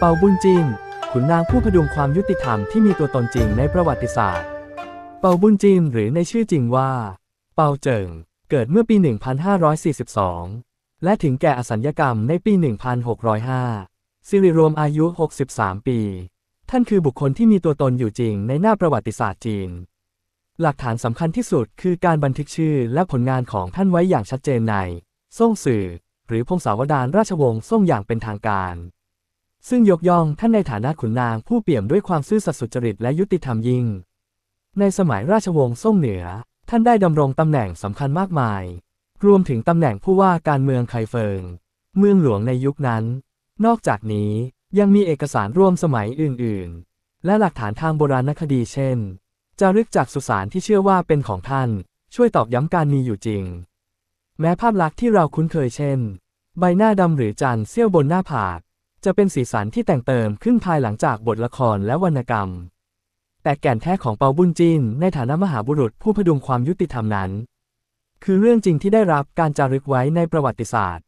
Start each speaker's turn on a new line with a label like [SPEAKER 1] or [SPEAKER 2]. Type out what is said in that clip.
[SPEAKER 1] เปาบุญจินขุนนางผู้พดุงความยุติธรรมที่มีตัวตนจริงในประวัติศาสตร์ เปาบุญจินหรือในชื่อจริงว่า เปาเจิง เกิดเมื่อปี 1542 และถึงแก่อสัญญกรรมในปี 1605 สิริรวมอายุ 63 ปี ท่านคือบุคคลที่มีตัวตนอยู่จริงในหน้าประวัติศาสตร์จีน หลักฐานสำคัญที่สุดคือการบันทึกชื่อและผลงานของท่านไว้อย่างชัดเจนในซ่งสื่อ หรือพงศาวดารราชวงศ์ซ่งอย่างเป็นทางการ ซึ่งยกย่องท่านในฐานะขุนนางผู้เปี่ยมด้วยความซื่อสัตย์สุจริตและยุติธรรมยิ่ง ในสมัยราชวงศ์ซ่งเหนือ ท่านได้ดำรงตำแหน่งสำคัญมากมาย รวมถึงตำแหน่งผู้ว่าการเมืองไคเฟิง เมืองหลวงในยุคนั้น นอกจากนี้ยังมีเอกสารร่วมสมัยอื่นๆ และหลักฐานทางโบราณคดีเช่น จารึกจากสุสานที่เชื่อว่าเป็นของท่าน ช่วยตอกย้ำการมีอยู่จริง แม้ภาพลักษณ์ที่เราคุ้นเคยเช่น ใบหน้าดำหรือจันทร์เสี้ยวบนหน้าผาก จะเป็นสีสันที่แต่งเติมขึ้นภายหลังจากบทละครและวรรณกรรม แต่แก่นแท้ของเปาบุญจินในฐานะมหาบุรุษผู้พดุงความยุติธรรมนั้น คือเรื่องจริงที่ได้รับการจารึกไว้ในประวัติศาสตร์